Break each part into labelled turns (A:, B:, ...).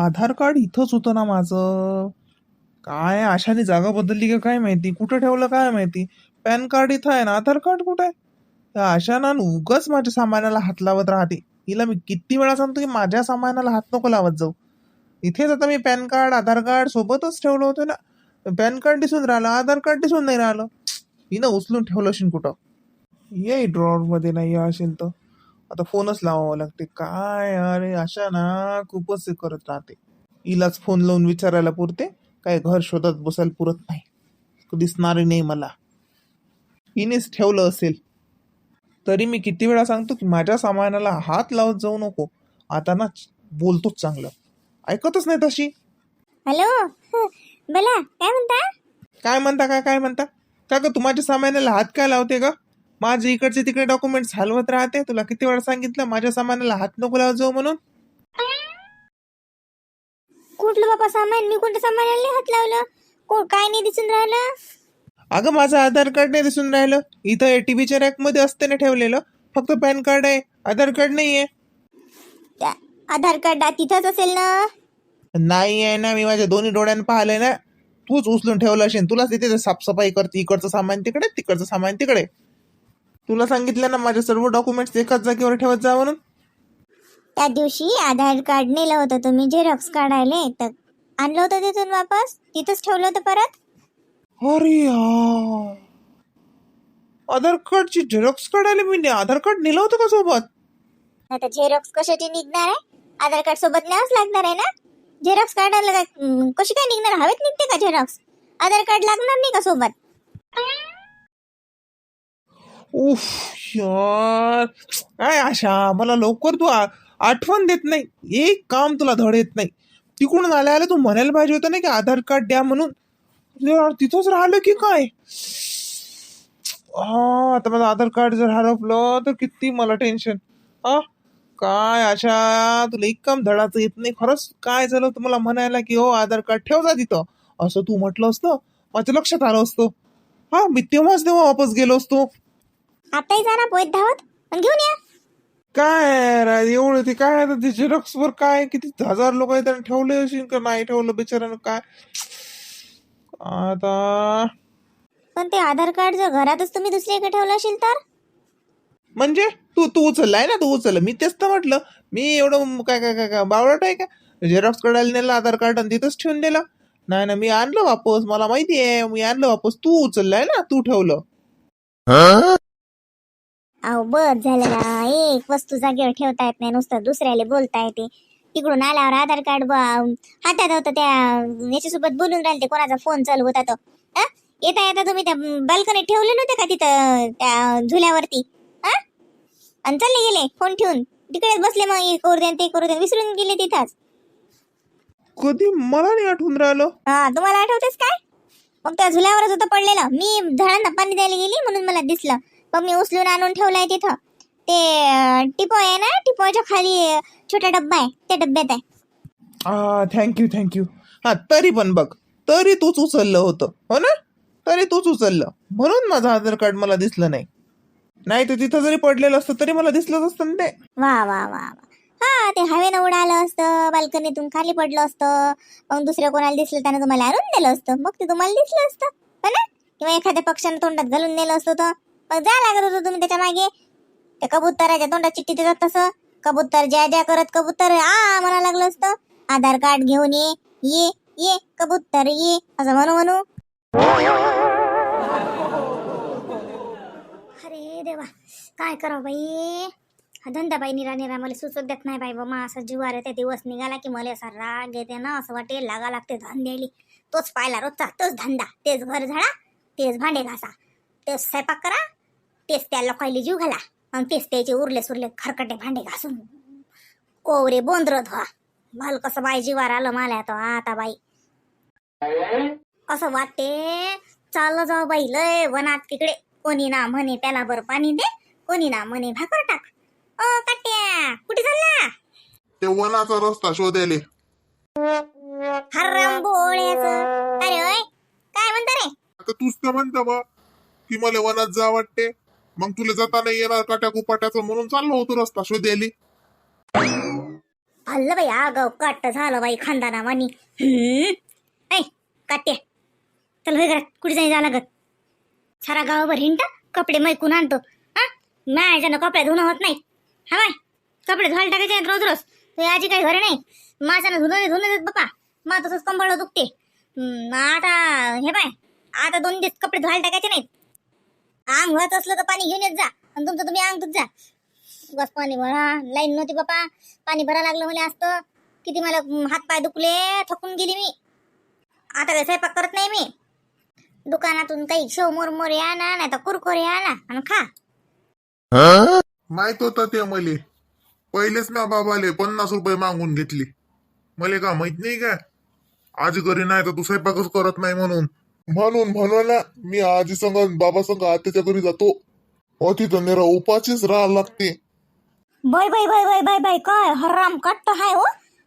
A: आधार card इथंच होतं ना माझं. काय आशाने जागा बदलली का काय माहिती? कुठं ठेवलं काय माहिती? पॅन कार्ड इथं आहे ना. आधार कार्ड कुठं आहे? त्या आशानं उगाच माझ्या सामानाला हात लावत राहते. हिला मी किती वेळा सांगतो की माझ्या सामानाला हात नको लावत जाऊ. इथेच आता मी पॅन कार्ड आधार कार्ड सोबतच ठेवलं होतं ना. पॅन कार्ड दिसून राहिलं आधार कार्ड दिसून नाही राहिलं. हिनं उचलून ठेवलं असेल कुठं? ये ड्रॉवर मध्ये नाही असेल तर. आता फोनच लावावं लागते. काय अरे अशा ना खूपच हे करत राहते. हिलाच फोन लावून विचारायला पुरते काय घर शोधत बसायला पुरत नाही. दिसणारी नाही मला. हिनेच ठेवलं असेल. तरी मी किती वेळा सांगतो की माझ्या सामानाला हात लावत जाऊ नको. आता ना बोलतोच चांगलं. ऐकतच नाही तशी.
B: हॅलो? बोला काय म्हणता?
A: काय म्हणता काय काय म्हणता? का ग तू माझ्या सामानाला हात काय लावते ग? माझे इकडचे तिकडे डॉक्युमेंट्स हलवत राहते. तुला किती वेळा सांगितलं माझ्या सामानाला हात नको लावत जाऊ म्हणून.
B: कुठलं बाबा सामान? मी कोणत्या सामानाला हात लावलं? को काय नाही दिसून राहिलं?
A: अगं माझं आधार कार्ड नाही दिसून राहिलं. इथं टीव्हीच्या रॅकमध्ये असते ना ठेवलेलं. फक्त पॅन कार्ड आहे. आधार कार्ड नाहीये.
B: त्या आधार कार्ड तिथंच असेल ना?
A: नाही आहे ना. मी माझ्या दोन्ही डोळ्यानं पाहिलंय ना. तूच उचलून ठेवलं असेल. तुलाच तिथे साफसफाई करते. इकडचं सामान तिकडे तिकडचं सामान तिकडे. तुला सांगितलं ना माझे सर्व डॉक्युमेंट्स एकाच जागेवर ठेवत जा म्हणून.
B: त्या दिवशी आधार कार्ड नेलं होतं तुम्ही झेरॉक्स काढायला तर आणलं होतं तिथून वापस? तिथंच ठेवलं होतं परत?
A: अरे यार. आधार कार्डची झेरॉक्स काढायला मी ने- आधार कार्ड नेलं होतं का सोबत?
B: आता झेरॉक्स कशाची निघणार आहे? आधार कार्ड सोबत न्यावंच लागणार आहे ना? झेरॉक्स काढायला काय हम्म, कशी काय निघणार? हवेत निघते का झेरॉक्स? आधार कार्ड लागणार नाही का सोबत?
A: उफ यार. काय आशा? मला लवकर तू आ- आठवण देत नाही. एक काम तुला धड येत नाही. तिकडून आल्या आल्या तू म्हणायला पाहिजे होतं ना की आधार कार्ड द्या म्हणून. तिथंच राहिलं की काय? हा आता माझं आधार कार्ड जर हरपलं तर किती मला टेन्शन हा काय आशा? तुला एक काम धडाचं येत नाही. खरंच काय झालं होतं मला म्हणायला की हो आधार कार्ड ठेव जा तिथं. असं तू म्हटलं असतं. माझ्या लक्षात आलं असतं. हा मी तेव्हाच तेव्हा वापस गेलो असतो.
B: आताही जा ना पोहेत धावत. आणि घेऊन या.
A: काय रा एवढं ते काय आता ते झेरॉक्स वर काय किती हजार लोक आहेत त्याने ठेवले असेल का नाही ठेवलं बिचारानं काय? आता
B: पण ते आधार कार्ड जर घरातच तुम्ही दुसरीकडे ठेवलं असेल तर?
A: म्हणजे? तू तू उचललाय ना तू उचललं. मी तेच तर म्हटलं. मी एवढं काय काय काय काय बावळट आहे का? झेरॉक्स काढायला नेलं आधार कार्ड आणि तिथंच ठेवून दिलं. नाही ना मी आणलं वापस. मला माहिती आहे मी आणलं वापस. तू उचललाय ना तू ठेवलं.
B: अहो बस झालं ना. एक वस्तू जागेवर ठेवता येत नाही नुसतं दुसऱ्याला बोलता येते. तिकडून आल्यावर आधार कार्ड ब- हातात होतं त्या याच्यासोबत बोलून राहिले ते कोणाचा फोन चालू होता तो. हा? येता येता तुम्ही त्या बाल्कनीत ठेवले नव्हते का तिथं त्या झुल्यावरती? हा आणि चालले गेले फोन ठेवून. तिकडेच बसले मग हे करू दे ते करू दे विसरून गेले तिथंच.
A: कधी? मला नाही आठवून राहिलं.
B: हा तुम्हाला आठवतेस काय? मग त्या झुल्यावरच होतं पडलेलं. मी झाडांना पाणी द्यायला गेली म्हणून मला दिसलं. मग मी उचलून आणून ठेवलंय तिथं. ते टिपो आहे ना टिपोच्या खाली छोटा डब्बा आहे त्या डब्यात आहे.
A: हा थँक्यू थँक्यू हा तरी पण बघ तरी तूच उचललं होतं हो ना? तरी तूच उचललं. म्हणून माझं आधार कार्ड मला दिसलं नाही. नाही तर तिथं जरी पडलेलं असतं तरी मला दिसलंच असतं ना ते.
B: वा वा वा वा. हा ते हवेनं उडालं असतं बाल्कनीतून खाली पडलं असतं मग दुसऱ्या कोणाला दिसलं त्यानं तुम्हाला आणून दिलं असतं. मग ते तुम्हाला दिसलं असतं हो ना? किंवा एखाद्या पक्षानं तोंडात घालून नेलं असतं तर? मग जा लागत होतो तुम्ही त्याच्यामागे. त्या कबुतराच्या तोंडात चिठ्ठी देतात तसं. कबूतर ज्या ज्या करत कबूतर आ म्हणा लागलं असतं. आधार कार्ड घेऊन ये ये ये कबूतर ये असं म्हणू म्हणू. अरे देवा काय करावं बाई? हा धंदा बाई निरा निरा मला सुचत देत नाही बाई बाबा असा जीवार येते दिवस निघाला की मला असा राग येते ना असं वाटेल लागा लागते धंद्याली तोच पाहिला रोजचा तोच धंदा तेच घर झाडा तेच भांडे घासा तेच स्वयंपाक करा तेच त्या लोकायला जीव घाला. आणि तेच त्याचे उरले सुरले खरकटे भांडे घासून. कोवरे बोंद्र धुवा. भल कसं बाई जीवार आलं मला तो आता बाई. असं वाटते चाललं जाऊ बाई लय वनात तिकडे. कोणी ना म्हणे त्याला बरं पाणी दे कोणी ना म्हणे भाकर टाक. ओ कट्ट्या कुठे चालला?
C: ते वनाचा रस्ता शोधायले.
B: हराम बोळ्याचं. अरे ओय काय म्हणता रे?
C: आता तूच तर म्हणता बा की मला वनात जा वाटते. मग तुला जाता नाही येणार काट्या कुपाट्याचं म्हणून चाललो होतो रस्ता शोधायले.
B: हल्लं बाई आगाव काट झालं बाई खानदाना वाणी ऐ काट्या चल होय घरात कुठे जाय जा लागत सारा गावावर हिंट कपडे मैकून आणतो. हा? माझ्यानं कपडे धुणं होत नाही. हा बाय कपडे धुवायला टाकायचे आहेत रोज रोज. ते आजी काही घर नाही. माझ्यानं धुणं धुणं देत बापा. मग तसंच कंबळ दुखते. हम्म, आता हे बाय आता दोन दिवस कपडे धुवायला टाकायचे नाहीत. आंग होत असलं तर पाणी घेऊन येत जा. आणि तुमचं तुम्ही आंग तुझ जा. बस पाणी भरा. लाईन नव्हती बापा. पाणी भरा लागलं मला असतं. किती मला हात पाय दुखले. थकून गेली मी. आता काही स्वयंपाक करत नाही मी. दुकानातून काही शेव मुरमुरे आणा नाही तर कुरकुरे आणा आणि खा.
C: माहीत होतं ते मले. पहिलेच म्या बाबाले पन्नास रुपये मागून घेतली. मले का माहीत नाही का? आज घरी नाही तर तू स्वयंपाकच करत नाही म्हणून. म्हणून म्हणून मी आजी संग बाबा संग आत्याच्या घरी जातो. हो तिथं नेरा उपाचीच राहायला लागते.
B: Bye bye bye bye bye bye काय हराम कट्ट हाय हो?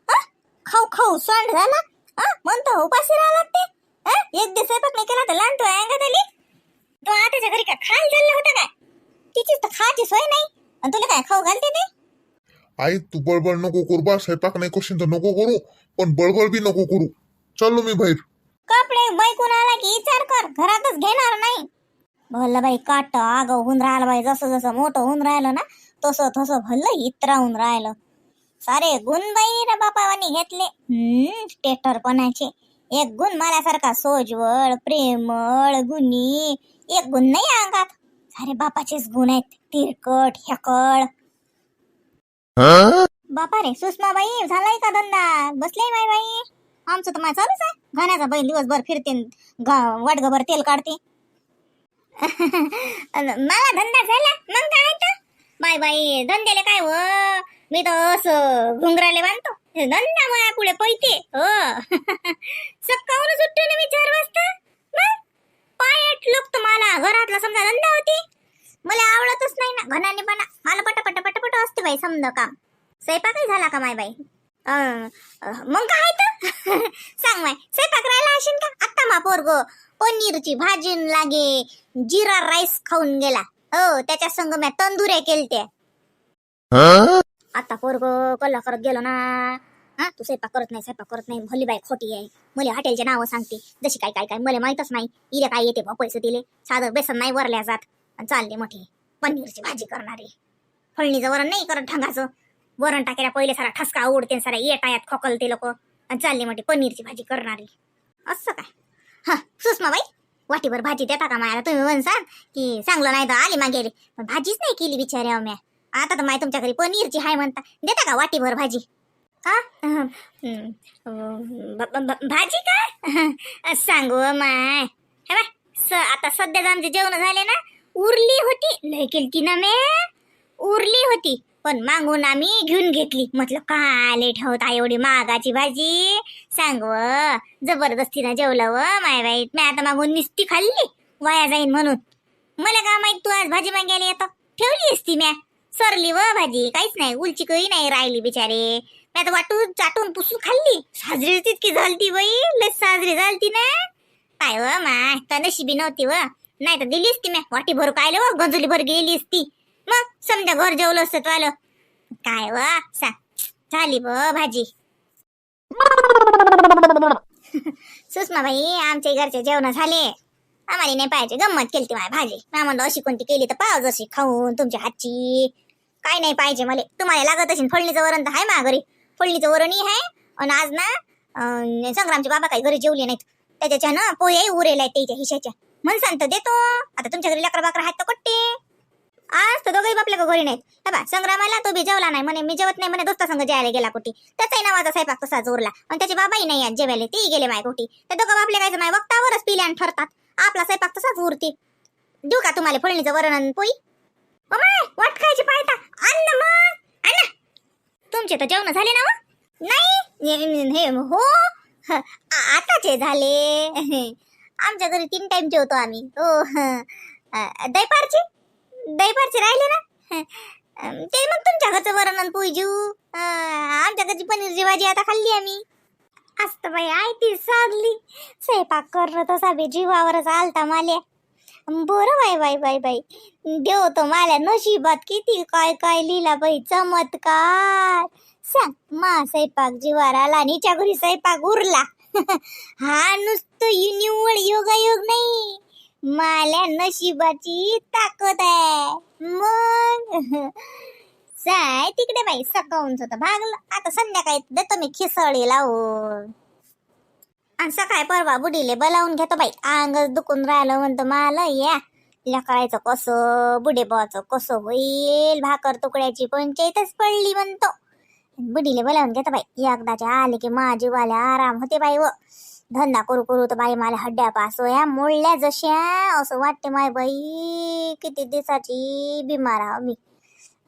B: हा? खाऊ खाऊ सांड झाला? हा? म्हणतो उपाशी राहा लागते? हा? एक दिवस स्वयंपाक नाही केला तर लहान तो अंगात आली तो आताच्या घरी काय खायला चाललं होतं काय? तिचीच तर खायची सोय नाही. आणि तुला काय खाऊ घालते ते
C: आई तू बळबळ नको करू बा स्वयंपाक नाही करशील तर नको करू पण बळबळ बी नको करू. चलो मी बाहेर.
B: कपडे बैकून आला की विचार कर घरातच घेणार नाही. भल्ला बाई काट आगाव होऊन राहिलं बाई जसं जसं मोठं होऊन राहिलं ना तसं तसं भल्लं इतराहून राहिलं. सारे गुण बाई रे बापावानी घेतले. हम्म स्टेटरपणाचे. एक गुण माझ्यासारखा सोजवळ प्रेमळ गुणी. एक गुण नाही अंगात. सारे बापाचेच गुण आहेत. तिरकट हेकळ. बापा रे सुषमाबाई झालाय का धंदा? बसले बाई बाई? आमचं तर माझं चालूच आहे. घाण्याचा बैल दिवसभर फिरते वाटगभर तेल काढते मला धंदा झाला मग काय तर बाय बाई धंद्याले काय व मी तर असं घुंगराले बांधतो. हे धंदा माया पुढे पळते हो. सकाळून सुट्टू ना मी चार वाजता. पायट लोक मला घरातला समजा धंदा होती. मला आवडतच नाही ना घनाने बना मला पटापट पटापट असते बाई समजा काम. स्वयंपाकही झाला का माय बाई? अं, मग काय तर सांग माय स्वयंपाक राहिला असेल का? आत्ता मा पोरग पनीरची भाजी लागे जिरा राईस खाऊन गेला. हो त्याच्या संग म्या तंदुऱ्या केलत्या. आता पोरग कल्ला करत गेलो ना हा तू स्वयंपाक करत नाही स्वयंपाक करत नाही भली बाई खोटी आहे. मला हॉटेलचे नावं सांगते. जशी काय काय काय मला माहीतच नाही. इले काय येते भाऊ पैसे दिले. साधं बेसन नाही वरल्या जात. चालले मोठी. पनीरची भाजी करणारे. फळणीचं वरण नाही करत ढंगाचं. वरण टाकायला पहिले सारा ठसका आवडते सारा येटायात खोकलते लोक. आणि चालले मोठी पनीरची भाजी करणारी. असं काय? हा सुषमाबाई वाटीभर भाजी देता का मायाला? तुम्ही म्हणसान की चांगलं नाही तर आली मागेली पण भाजीच नाही केली बिचाऱ्या म्या. आता तर माय तुमच्या घरी पनीरची हाय म्हणता. देता का वाटीभर भाजी? हा भाजी काय सांगू माय. हे बाय स आता सध्याच आमचे जेवण झाले ना उरली होती. लय केलती ना मे उरली होती. पण मागून आम्ही घेऊन घेतली. म्हटलं काले ठेवता एवढी मागाची भाजी? सांग व जबरदस्तीनं जेवलं व माय बाई मी आता मागून निस्ती खाल्ली वाया जाईन म्हणून. मला का माहीत तू आज भाजी मागायला येतो? ठेवली असती म्या. सरली व भाजी काहीच नाही उलची काही नाही राहिली बिचारे. मी आता वाटून चाटून पुसून खाल्ली. साजरी तितकी झालती बाई लय साजरी झालती ना. काय व माय तर नशिबी नव्हती व. नाही तर दिली असती म्या. वाटी भर पाहिलं व गंजुली भर गेली असती. मग समजा घर जेवलं असतं आलं. काय वा? सांग झाली ब भाजी. सुषमाबाई आमच्या घरचे जेवण झाले. आम्हाला नाही पाहिजे गंमत केली ती माझी भाजी. मी म्हणलं अशी कोणती केली तर पाव जशी खाऊन तुमच्या हातची. काय नाही पाहिजे मला. तुम्हाला लागत असेल फोडणीचं वरण तर आहे मा घरी फोडणीचं वरणही आहे आणि आज ना संग्रामचे बाबा काही घरी जेवले नाहीत. त्याच्याच्या ना पोहे उरेल आहेत त्याच्या हिशाच्या म्हण सांगतो देतो. आता तुमच्या घरी लेकर बाकर आहेत तर कट्टे आज तर दोघंही बापल्या घरी नाहीत. हे बा संग्रामाला तो बी जेवला नाही म्हणे मी जेवत नाही म्हणे दोस्ता संग जायला गेला कुठे? त्याचाही नावाचा स्वयंपाक तसाच उरला आणि त्याचे बाबाही नाही आहेत जेवायला तेही गेले माय कुठे? त्या दोघं बापले काय माय वक्तावरच पिल्यान ठरतात. आपला स्वयंपाक तसाच उरते देऊ का तुम्हाला फळणीचं वर्णन पोई पोळी? वाट खायची पाहता. अन्न मग अन्न. तुमचे तर जेवण झाले ना हो? नाही हे- हो आताचे झाले. आमच्या घरी तीन टाइम जेवतो आम्ही. हो दैपारचे दहीपारचे राहिले ना? ते मग तुमच्या घरचं वरण आणि पोळी जेऊ आमच्या घरची पनीरची भाजी आता खाल्ली आम्ही. असत बाई आय ती साधली स्वयंपाक करणं तसा बी जीवावरच आलता माल्या. बरं बाई बाई बाई बाई. देव तो माल्या नशिबात किती काय काय लिहिला बाई चमत्कार. सांग मा स्वयंपाक जीवार आला आणि हिच्या घरी स्वयंपाक उरला. हा नुसतं निव्वळ योगायोग नाही. माल्या नशिबाची ताकद आहे. मग? जाय तिकडे बाई सकाळून होतं. भागलं. आता संध्याकाळी देतो मी खिसळी लावून. आणि सकाळी परवा बुडीले बोलावून घेतो बाई. अंगच दुखून राहिलं म्हणतो मला या. लेकरायचं कसं बुडेबाचं कसं होईल? भाकर तुकड्याची पंचायतच पडली म्हणतो. बुडीले बोलावून घेतो बाई. एकदाच्या आले की माझी वाल्या आराम होते बाई व. धंदा करू करू तर बाई मला हड्ड्या पासो या मोडल्या जशा असं वाटते माय बाई. किती दिवसाची बिमार आहो मी.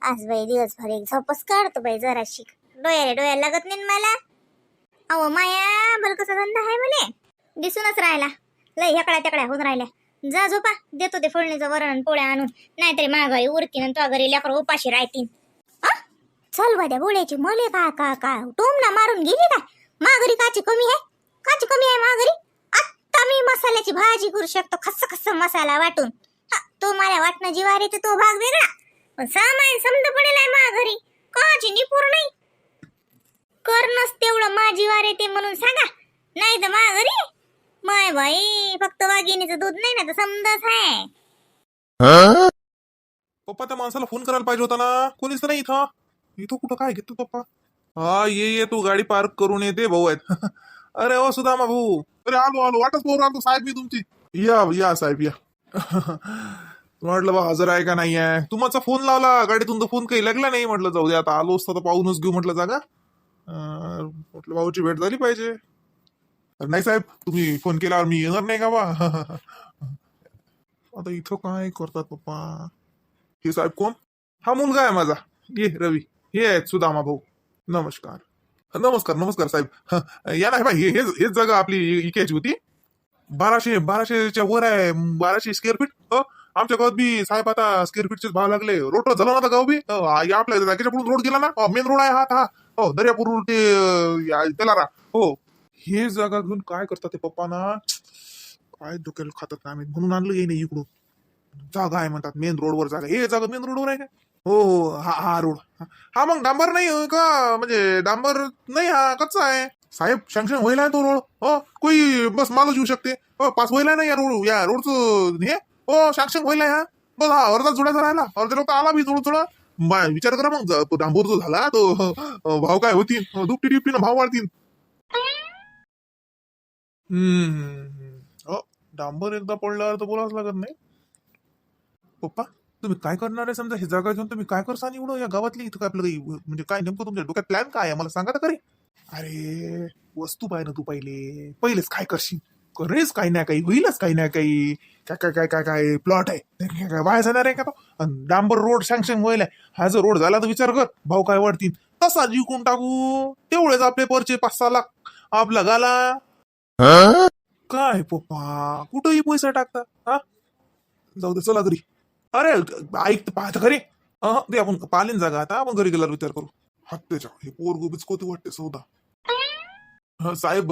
B: आज बाई दिवसभर एक झोपच काढतो बाई जराशी. डोळ्याला डोळ्याला लागत नाही मला. अहो माया बरं कसा धंदा आहे मले दिसूनच राहिला. लय हेकड्या तेकड्या होऊन राहिल्या. जा झोपा देतो ते फोडणीचं वरण पोळ्या आणून. नाहीतरी माघारी उरतीन आणि तुझ्या घरी लेकर उपाशी राहतीन चल बद्या बोळ्याची मले का का का टोमला मारून गेली काय? माघारी काची कमी आहे? काची कमी आहे माघारी? आत्ता मी मसाल्याची भाजी करू शकतो खस्स खस्स मसाला वाटून. हा, तो मला वाटणं जिवार येते तो भाग वेगळा. पण सामान समजा पडेल आहे माघारी. काची निपूर नाही. करणंच तेवढं माझी वार येते म्हणून सांगा. नाही तर माघारी? माय बाई फक्त वाघिणीचं दूध नाही ना तर समजाच आहे.
A: पप्पा त्या माणसाला फोन करायला पाहिजे होता ना. कोणीच नाही इथं. इथं कुठं काय घेतो पप्पा? हा ये ये तू गाडी पार्क करून येते भाऊ आहेत. अरे ओ सुदामा भाऊ.
C: अरे आलो आलो. वाटच पाहू राहिलो साहेब मी तुमची. या या साहेब या.
A: म्हटलं बा हजर आहे का नाही आहे तुमचा फोन लावला. गाडीतून तर फोन काही लागला नाही म्हटलं. जाऊ दे आता. आलो असतो तर पाहूनच घेऊ म्हटलं जागा. म्हटलं भाऊची भेट झाली पाहिजे.
C: अरे नाही साहेब तुम्ही फोन केल्यावर मी येणार नाही का बा?
A: आता इथं काय करतात पप्पा?
C: हे साहेब कोण?
A: हा मुलगा आहे माझा. ये रवी. हे आहेत सुदामा भाऊ. नमस्कार.
C: नमस्कार नमस्कार साहेब. या नाही बाई हे- हेच हेच जागा आपली इकायची होती. बाराशे बाराशेच्या वर आहे बाराशे स्क्वेअर फीट हो आमच्या गावात बी साहेब आता स्क्वेअर फीटचे भाव लागले. रोड झाला ना आता गाव बी. हो, आपल्या जागेच्या पुढून रोड गेला ना. हो, मेन रोड आहे हा हा हो दर्यापूर ते अं, तेलारा. हो.
A: हे जागा घेऊन काय करतात ते पप्पा ना? काय डोक्याला खातात काय आम्ही. म्हणून आणलं येईन इकडून. जागा आहे म्हणतात मेन रोडवर जागा. हे जागा मेन रोडवर आहे का? हो हो. हा हा रोड. हा- मग डांबर नाही का? म्हणजे डांबर नाही हा कच्चा आहे.
C: साहेब सँक्शन व्हायला तो रोड. हो कोई बस माणूस येऊ शकते. हो पास व्हायला नाही या रोड या रोडचं हे? हो सँक्शन व्हायला आहे हा. बस हा अर्धा जोडायचा राहिला. अर्धा लोक आला मी थोडं थोडं. बाय विचार करा मग डांबूर जो झाला तो भाव काय होतील? दुपटी टिपटीनं भाव वाढतील.
A: हम्म. हो डांबर एकदा पडल्यावर तर बोलावंच लागत नाही. पप्पा? तुम्ही काय करणार आहे? समजा हे जागा घेऊन तुम्ही काय करसा एवढं? या गावातली इथं काय आपलं काही म्हणजे काय नेमकं तुमच्या डोक्यात प्लॅन काय आहे? मला सांगा तर. खरी अरे वस्तू पाहिजे तू पहिले. पहिलेच काय करशील? करेच काही ना काही होईलच काही ना काही. काय काय काय काय काय प्लॉट आहे? काय काय वाया जाणार आहे का तो? डांबर रोड सँक्शन व्हायला हा जर रोड झाला तर विचार कर. भाव काय वाढतील? तसा जिंकून टाकू. तेवढेच आपले परचे पाच सहा लाख. आपला गाला. काय पप्पा? कुठंही पैसा टाकता हा? जाऊ दे चला घरी अरे ऐक पाहत खरे. ते आपण पालीन जागा आता आपण घरी गेल्यावर विचार करू.
C: हत्तेच्या हे पोर गोबीच कोती वाटते सौदा. साहेब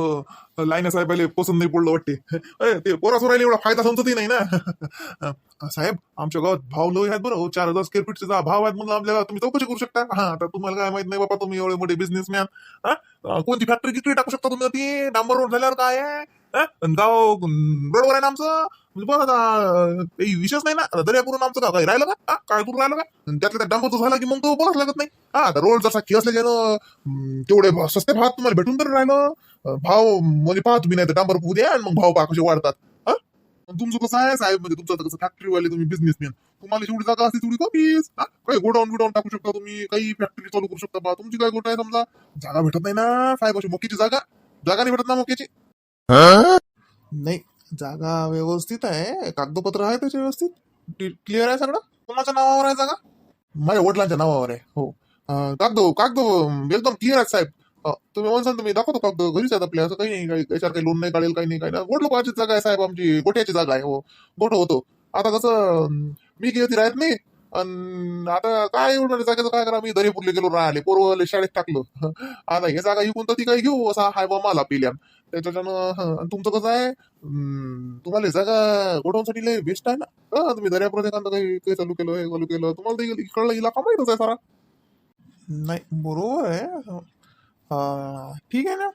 C: लाईना साहेबाला पसंत नाही पडलं वाटते ते पोरासोर राहिले एवढा फायदा समजतही नाही ना. साहेब आमच्या गावात भाव लय आहेत बरं हो. चार हजार स्क्वेअर फीटचे भाव आहेत म्हणून आपल्याला तुम्ही चौकशी करू शकता. हा आता तुम्हाला काय माहीत नाही बाबा तुम्ही एवढे मोठे बिझनेसमॅन हा कोणती फॅक्टरी किती टाकू शकता तुम्ही? ती डांबर रोड झाल्यावर काय आहे? गाव रोडवर आहे ना आमचं? बघा आता अं, काही विषयच नाही ना. दर्यापूरून आमचं गाव काही राहिलं का? काय दूर राहिलं का? अन त्यातल्या त्या डांबरचं झालं की मग तो बोलाच लागत नाही. हा आता रोड जसा की असल्याच्यानं तेवढे भाव- सस्ते भावात तुम्हाला भेटून तर राहिलं. भाव म्हणजे पहा तुम्ही नाही तर डांबर होऊ द्या आणि मग भाव पहा कसे वाढतात. हा? तुमचं कसं आहे साहेब म्हणजे तुमचं कसं फॅक्टरीवाले तुम्ही बिझनेसमॅन तुम्हाला जेवढी जागा असते तेवढी कमीच हा? काही गोडाऊन बिडाऊन टाकू शकता तुम्ही काही फॅक्टरी चालू करू शकता बा तुमची काय गोष्ट आहे समजा जागा भेटत नाही ना साहेब अशी मोक्याची जागा. जागा नाही भेटत ना मोक्याची.
A: नाही. जागा व्यवस्थित आहे. कागदपत्र आहे त्याचे व्यवस्थित? क्लिअर आहे सगळं?
C: कोणाच्या नावावर आहे जागा? माझ्या वडिलांच्या नावावर आहे हो. कागद कागद एकदम क्लिअर आहे साहेब. तुम्ही म्हणसान तुम्ही दाखवतो कागद घरीच आहेत आपल्या असं काही नाही काही त्याच्यावर काही लोन नाही काढेल काही नाही काही नाही. गोट लोकांची जागा आहे साहेब आमची गोठ्याची जागा आहे हो. गोठ होतो. आता कसं मी किती राहत नाही. अन आता काय एवढं म्हणजे जागेचं काय करा मी दर्यापूरला गेलो राहिले पोरवले शाळेत टाकलं. आता हे जागा इकून तर ती काय घेऊ असा हाय बा मला पिल्या. त्याच्यानं आणि तुमचं कसं आहे? तुम्हाला जागा गोडाऊनसाठी लय बेस्ट आहे ना? हा तुम्ही दर्यापूर एखादं काही काही चालू केलं हे चालू केलं तुम्हाला ते इकडला इलाका माहितच आहे सारा.
A: नाही बरोबर आहे. हा, ठीक आहे ना?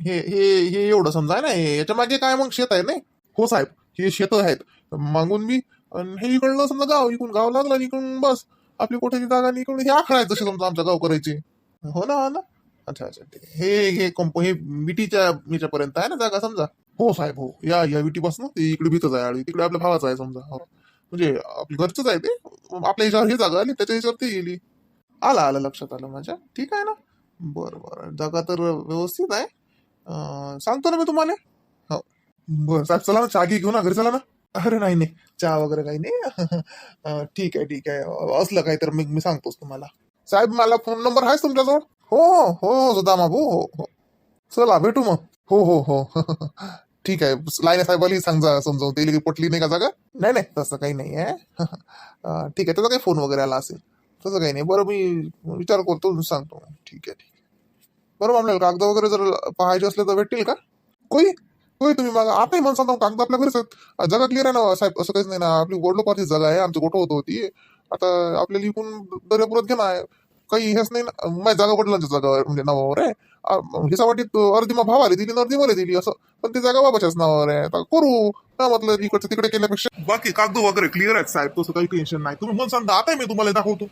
A: हे हे हे एवढं समजा ना हे याच्या मागे काय मग शेत आहे नाही? हो साहेब हे शेत आहेत. मागून मी आणि हे इकडलं समजा गाव इकडून गाव लागला इकडून बस. आपली कोठ्याची जागा इकडून हे आखडायचं जसे समजा आमच्या गाव करायचे हो ना हो ना. अच्छा अच्छा. ठीक हे हे कंप हे विटीच्या याच्यापर्यंत आहे ना जागा समजा? हो साहेब हो. या या विटीपासून ते इकडे भीतच आहे आळी तिकडे आपल्या भावाचं आहे समजा. हो. म्हणजे आपली घरचंच आहे ते. आपल्या ह्याच्यावर हे जागा आली त्याच्या ह्याच्यावर ती गेली. आला आलं. लक्षात आलं माझ्या. ठीक आहे ना? बरं बरं. जागा तर व्यवस्थित आहे. सांगतो ना मी तुम्हाला. हो. बरं साहेब चला ना. चहा घेऊ ना घरी. चला ना. अरे नाही नाही. चहा वगैरे काही नाही. अं, ठीक आहे ठीक आहे. असलं काही तर मी मी सांगतोच तुम्हाला. साहेब मला फोन नंबर आहेच तुमच्याजवळ? हो हो, हो हो सुदामा भाऊ हो हो. चला भेटू मग. हो हो हो. ठीक आहे. लाईने साहेबाला सांगा समजावून. ते पटली नाही का जागा? नाही नाही. तसं काही नाही आहे. अं, ठीक आहे. त्याचा काही फोन वगैरे आला असेल. तसं काही नाही. बरं मी विचार करतो सांगतो. ठीक आहे ठीक आहे. बरं आपल्याला कागद वगैरे जर पाहायचे असले तर भेटतील का? कोई? होय तुम्ही मग. आताही म्हणून सांगतो कागद आपल्या घरीच आहेत. जगा क्लिअर आहे ना साहेब असं काहीच नाही ना. आपली गोडलोपाची जागा आहे आमची गोठं होत होती. आता आपल्याला इकून दर्यापुरात घेणं आहे काही हेच नाही ना. माझी जागा वडिलांच्या जागा म्हणजे नावावर आहे. आ, वाटीत अर्धी मग भावाला दिली अर्धी मला दिली असं. पण ती जागा बाबाच्याच नावावर आहे. आता करू. काय म्हटलं इकडचं तिकडे केल्यापेक्षा. बाकी कागद वगैरे क्लिअर आहेत साहेब. तसं काही टेन्शन नाही. तुम्ही म्हणून सांगा आता मी तुम्हाला दाखवतो.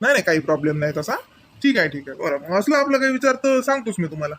A: नाही नाही काही प्रॉब्लेम नाही तसा. ठीक आहे ठीक आहे. बरं. मग असलं आपलं काही विचार तर सांगतोच मी तुम्हाला.